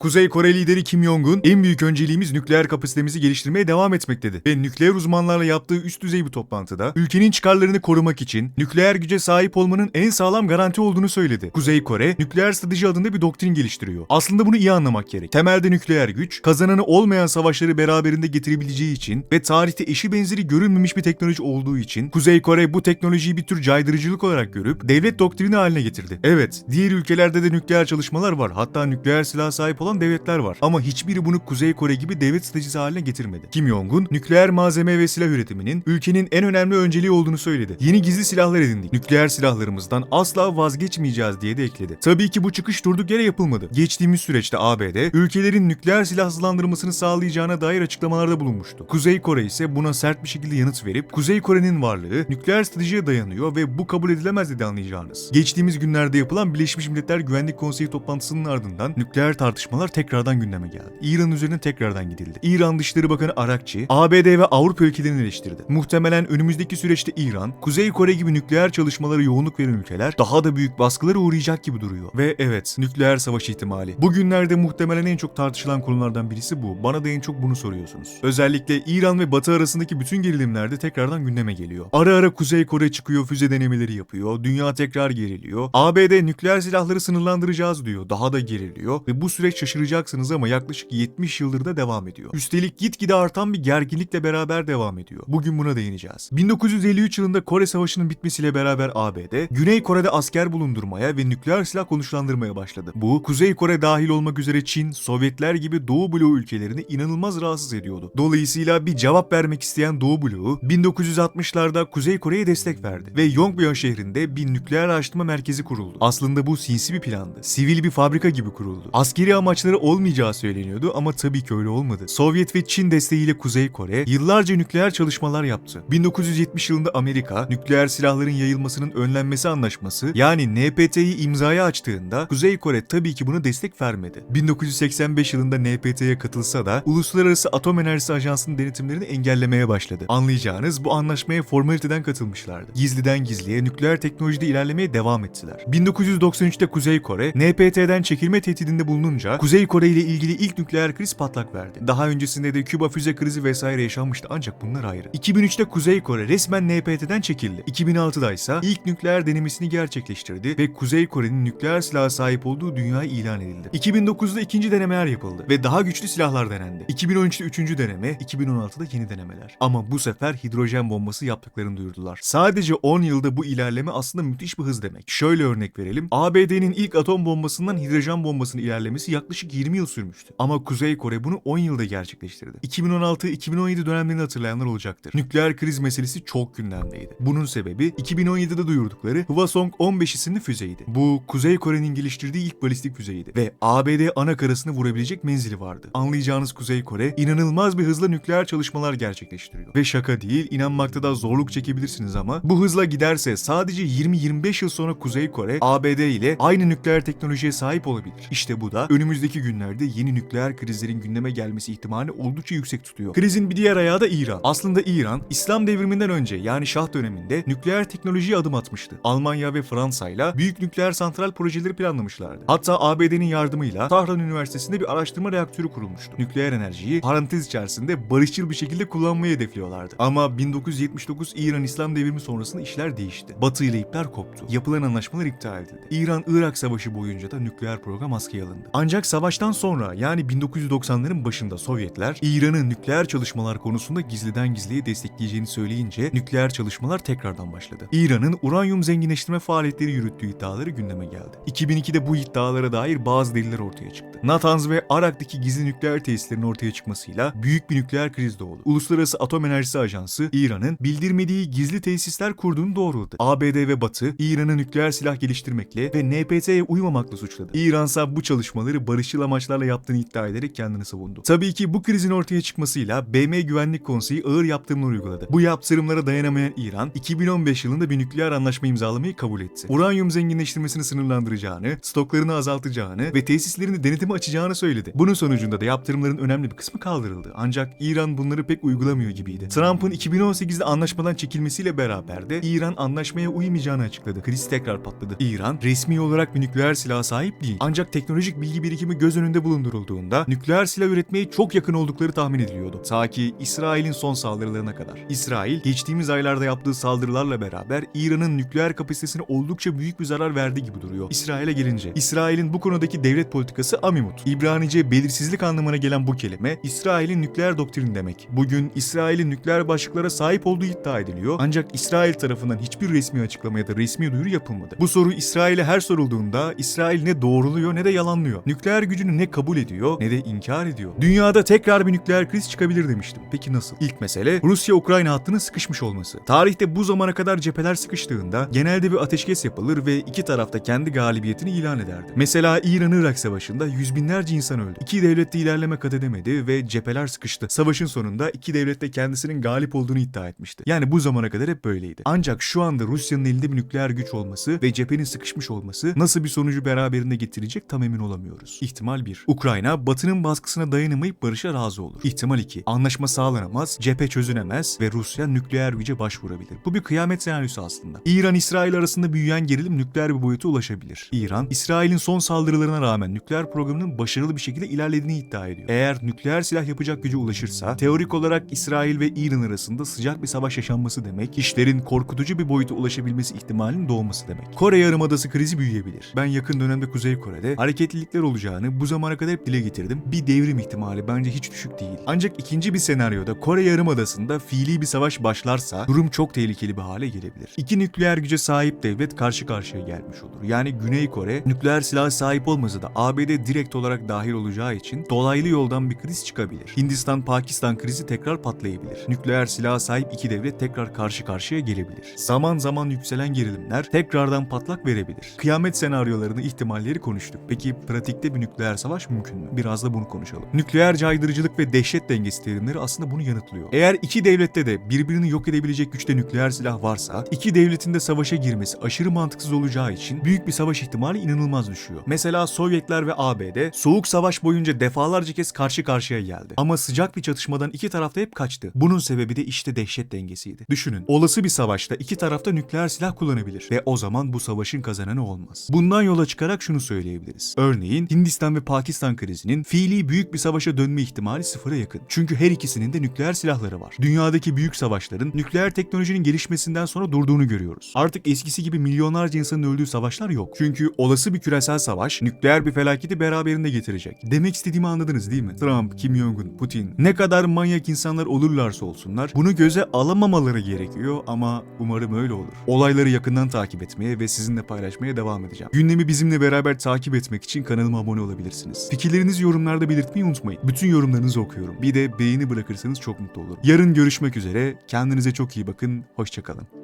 Kuzey Kore lideri Kim Jong-un, en büyük önceliğimiz nükleer kapasitemizi geliştirmeye devam etmek dedi. Ve nükleer uzmanlarla yaptığı üst düzey bir toplantıda, ülkenin çıkarlarını korumak için nükleer güce sahip olmanın en sağlam garanti olduğunu söyledi. Kuzey Kore, nükleer strateji adında bir doktrin geliştiriyor. Aslında bunu iyi anlamak gerek. Temelde nükleer güç, kazananı olmayan savaşları beraberinde getirebileceği için ve tarihte eşi benzeri görülmemiş bir teknoloji olduğu için Kuzey Kore bu teknolojiyi bir tür caydırıcılık olarak görüp devlet doktrini haline getirdi. Evet, diğer ülkelerde de nükleer çalışmalar var. Hatta nükleer silah sahip olan devletler var. Ama hiçbiri bunu Kuzey Kore gibi devlet stratejisi haline getirmedi. Kim Jong-un, nükleer malzeme ve silah üretiminin ülkenin en önemli önceliği olduğunu söyledi. Yeni gizli silahlar edindik. Nükleer silahlarımızdan asla vazgeçmeyeceğiz diye de ekledi. Tabii ki bu çıkış durduk yere yapılmadı. Geçtiğimiz süreçte ABD, ülkelerin nükleer silahsızlandırmasını sağlayacağına dair açıklamalarda bulunmuştu. Kuzey Kore ise buna sert bir şekilde yanıt verip, Kuzey Kore'nin varlığı nükleer stratejiye dayanıyor ve bu kabul edilemez dedi anlayacağınız. Geçtiğimiz günlerde yapılan Birleşmiş Milletler Güvenlik Konseyi toplantısının ardından nükleer tartışmalar tekrardan gündeme geldi. İran üzerine tekrardan gidildi. İran Dışişleri Bakanı Arakçi, ABD ve Avrupa ülkelerini eleştirdi. Muhtemelen önümüzdeki süreçte İran, Kuzey Kore gibi nükleer çalışmalara yoğunluk veren ülkeler daha da büyük baskılara uğrayacak gibi duruyor. Ve evet, nükleer savaş ihtimali. Bugünlerde muhtemelen en çok tartışılan konulardan birisi bu. Bana da en çok bunu soruyorsunuz. Özellikle İran ve Batı arasındaki bütün gerilimlerde tekrardan gündeme geliyor. Ara ara Kuzey Kore çıkıyor, füze denemeleri yapıyor, dünya tekrar geriliyor. ABD nükleer silahları sınırlandıracağız diyor, daha da geriliyor ve bu süreç şaşıracaksınız ama yaklaşık 70 yıldır da devam ediyor. Üstelik gitgide artan bir gerginlikle beraber devam ediyor. Bugün buna değineceğiz. 1953 yılında Kore Savaşı'nın bitmesiyle beraber ABD, Güney Kore'de asker bulundurmaya ve nükleer silah konuşlandırmaya başladı. Bu, Kuzey Kore dahil olmak üzere Çin, Sovyetler gibi Doğu bloğu ülkelerini inanılmaz rahatsız ediyordu. Dolayısıyla bir cevap vermek isteyen Doğu bloğu 1960'larda Kuzey Kore'ye destek verdi ve Yongbyon şehrinde bir nükleer araştırma merkezi kuruldu. Aslında bu sinsi bir plandı. Sivil bir fabrika gibi kuruldu. Askeri amaçları olmayacağı söyleniyordu ama tabii ki öyle olmadı. Sovyet ve Çin desteğiyle Kuzey Kore yıllarca nükleer çalışmalar yaptı. 1970 yılında Amerika nükleer silahların yayılmasının önlenmesi anlaşması yani NPT'yi imzaya açtığında Kuzey Kore tabii ki buna destek vermedi. 1985 yılında NPT'ye katılsa da Uluslararası Atom Enerjisi Ajansı'nın denetimlerini engellemeye başladı. Anlayacağınız bu anlaşmaya formaliteden katılmışlardı. Gizliden gizliye nükleer teknolojide ilerlemeye devam ettiler. 1993'te Kuzey Kore NPT'den çekilme tehdidinde bulununca Kuzey Kore ile ilgili ilk nükleer kriz patlak verdi. Daha öncesinde de Küba füze krizi vesaire yaşanmıştı ancak bunlar ayrı. 2003'te Kuzey Kore resmen NPT'den çekildi. 2006'da ise ilk nükleer denemesini gerçekleştirdi ve Kuzey Kore'nin nükleer silaha sahip olduğu dünyaya ilan edildi. 2009'da ikinci denemeler yapıldı ve daha güçlü silahlar denendi. 2013'te üçüncü deneme, 2016'da yeni denemeler. Ama bu sefer hidrojen bombası yaptıklarını duyurdular. Sadece 10 yılda bu ilerleme aslında müthiş bir hız demek. Şöyle örnek verelim. ABD'nin ilk atom bombasından hidrojen bombasının ilerlemesi yaklaşık 20 yıl sürmüştü. Ama Kuzey Kore bunu 10 yılda gerçekleştirdi. 2016-2017 dönemlerini hatırlayanlar olacaktır. Nükleer kriz meselesi çok gündemdeydi. Bunun sebebi 2017'de duyurdukları Hwasong 15 isimli füzeydi. Bu Kuzey Kore'nin geliştirdiği ilk balistik füzeydi ve ABD ana karasını vurabilecek menzili vardı. Anlayacağınız Kuzey Kore inanılmaz bir hızla nükleer çalışmalar gerçekleştiriyor. Ve şaka değil, inanmakta da zorluk çekebilirsiniz ama bu hızla giderse sadece 20-25 yıl sonra Kuzey Kore ABD ile aynı nükleer teknolojiye sahip olabilir. İşte bu da önümüzdeki günlerde yeni nükleer krizlerin gündeme gelmesi ihtimali oldukça yüksek tutuyor. Krizin bir diğer ayağı da İran. Aslında İran, İslam devriminden önce yani Şah döneminde nükleer teknolojiye adım atmıştı. Almanya ve Fransa ile büyük nükleer santral projeleri planlamışlardı. Hatta ABD'nin yardımıyla Tahran Üniversitesi'nde bir araştırma reaktörü kurulmuştu. Nükleer enerjiyi parantez içerisinde barışçıl bir şekilde kullanmayı hedefliyorlardı. Ama 1979 İran İslam devrimi sonrasında işler değişti. Batı ile ipler koptu. Yapılan anlaşmalar iptal edildi. İran-Irak savaşı boyunca da nükleer program askıya alındı. Ancak savaştan sonra yani 1990'ların başında Sovyetler İran'ın nükleer çalışmalar konusunda gizliden gizliye destekleyeceğini söyleyince nükleer çalışmalar tekrardan başladı. İran'ın uranyum zenginleştirme faaliyetleri yürüttüğü iddiaları gündeme geldi. 2002'de bu iddialara dair bazı deliller ortaya çıktı. Natanz ve Arak'taki gizli nükleer tesislerin ortaya çıkmasıyla büyük bir nükleer kriz doğdu. Uluslararası Atom Enerjisi Ajansı İran'ın bildirmediği gizli tesisler kurduğunu doğruladı. ABD ve Batı İran'ı nükleer silah geliştirmekle ve NPT'ye uymamakla suçladı. İran ise bu çalışmaları barışçıl amaçlarla yaptığını iddia ederek kendini savundu. Tabii ki bu krizin ortaya çıkmasıyla BM Güvenlik Konseyi ağır yaptırımlar uyguladı. Bu yaptırımlara dayanamayan İran 2015 yılında bir nükleer anlaşma imzalamayı kabul etti. Uranyum zenginleştirmesini sınırlandıracağını, stoklarını azaltacağını ve tesislerini denetime açacağını söyledi. Bunun sonucunda da yaptırımların önemli bir kısmı kaldırıldı. Ancak İran bunları pek uygulamıyor gibiydi. Trump'ın 2018'de anlaşmadan çekilmesiyle beraber de İran anlaşmaya uymayacağını açıkladı. Kriz tekrar patladı. İran resmi olarak bir nükleer silaha sahip değil. Ancak teknolojik bilgi birikimi yönetimi göz önünde bulundurulduğunda nükleer silah üretmeye çok yakın oldukları tahmin ediliyordu. Ta ki İsrail'in son saldırılarına kadar. İsrail geçtiğimiz aylarda yaptığı saldırılarla beraber İran'ın nükleer kapasitesine oldukça büyük bir zarar verdiği gibi duruyor. İsrail'e gelince İsrail'in bu konudaki devlet politikası Amimut. İbranice belirsizlik anlamına gelen bu kelime İsrail'in nükleer doktrini demek. Bugün İsrail'in nükleer başlıklara sahip olduğu iddia ediliyor. Ancak İsrail tarafından hiçbir resmi açıklama ya da resmi duyuru yapılmadı. Bu soru İsrail'e her sorulduğunda İsrail ne doğruluyor ne de yalanlıyor. Nükleer gücünü ne kabul ediyor ne de inkar ediyor. Dünyada tekrar bir nükleer kriz çıkabilir demiştim. Peki nasıl? İlk mesele Rusya-Ukrayna hattının sıkışmış olması. Tarihte bu zamana kadar cepheler sıkıştığında genelde bir ateşkes yapılır ve iki tarafta kendi galibiyetini ilan ederdi. Mesela İran-Irak savaşında yüz binlerce insan öldü. İki devlet de ilerleme kat edemedi ve cepheler sıkıştı. Savaşın sonunda iki devlet de kendisinin galip olduğunu iddia etmişti. Yani bu zamana kadar hep böyleydi. Ancak şu anda Rusya'nın elinde bir nükleer güç olması ve cephenin sıkışmış olması nasıl bir sonucu beraberinde getirecek tam emin olamıyoruz. İhtimal 1. Ukrayna batının baskısına dayanamayıp barışa razı olur. İhtimal 2. Anlaşma sağlanamaz, cephe çözünemez ve Rusya nükleer güce başvurabilir. Bu bir kıyamet senaryosu aslında. İran-İsrail arasında büyüyen gerilim nükleer bir boyuta ulaşabilir. İran, İsrail'in son saldırılarına rağmen nükleer programının başarılı bir şekilde ilerlediğini iddia ediyor. Eğer nükleer silah yapacak gücü ulaşırsa, teorik olarak İsrail ve İran arasında sıcak bir savaş yaşanması demek, işlerin korkutucu bir boyuta ulaşabilmesi ihtimalinin doğması demek. Kore Yarımadası krizi büyüyebilir. Ben yakın dönemde Kuzey Kore'de hareketlilikler olacağını bu zamana kadar hep dile getirdim. Bir devrim ihtimali bence hiç düşük değil. Ancak ikinci bir senaryoda Kore Yarımadası'nda fiili bir savaş başlarsa durum çok tehlikeli bir hale gelebilir. İki nükleer güce sahip devlet karşı karşıya gelmiş olur. Yani Güney Kore nükleer silah sahip olmasa da ABD direkt olarak dahil olacağı için dolaylı yoldan bir kriz çıkabilir. Hindistan-Pakistan krizi tekrar patlayabilir. Nükleer silaha sahip iki devlet tekrar karşı karşıya gelebilir. Zaman zaman yükselen gerilimler tekrardan patlak verebilir. Kıyamet senaryolarını, ihtimalleri konuştuk. Peki pratikte bir nükleer savaş mümkün mü? Biraz da bunu konuşalım. Nükleer caydırıcılık ve dehşet dengesi terimleri aslında bunu yanıtlıyor. Eğer iki devlette de birbirini yok edebilecek güçte nükleer silah varsa, iki devletin de savaşa girmesi aşırı mantıksız olacağı için büyük bir savaş ihtimali inanılmaz düşüyor. Mesela Sovyetler ve ABD Soğuk Savaş boyunca defalarca kez karşı karşıya geldi. Ama sıcak bir çatışmadan iki tarafta hep kaçtı. Bunun sebebi de işte dehşet dengesiydi. Düşünün, olası bir savaşta iki tarafta nükleer silah kullanabilir ve o zaman bu savaşın kazananı olmaz. Bundan yola çıkarak şunu söyleyebiliriz. Örneğin Hindistan ve Pakistan krizinin fiili büyük bir savaşa dönme ihtimali sıfıra yakın. Çünkü her ikisinin de nükleer silahları var. Dünyadaki büyük savaşların nükleer teknolojinin gelişmesinden sonra durduğunu görüyoruz. Artık eskisi gibi milyonlarca insanın öldüğü savaşlar yok. Çünkü olası bir küresel savaş nükleer bir felaketi beraberinde getirecek. Demek istediğimi anladınız değil mi? Trump, Kim Jong-un, Putin ne kadar manyak insanlar olurlarsa olsunlar bunu göze alamamaları gerekiyor ama umarım öyle olur. Olayları yakından takip etmeye ve sizinle paylaşmaya devam edeceğim. Gündemi bizimle beraber takip etmek için kanalıma abone olabilirsiniz. Fikirlerinizi yorumlarda belirtmeyi unutmayın. Bütün yorumlarınızı okuyorum. Bir de beğeni bırakırsanız çok mutlu olurum. Yarın görüşmek üzere. Kendinize çok iyi bakın. Hoşçakalın.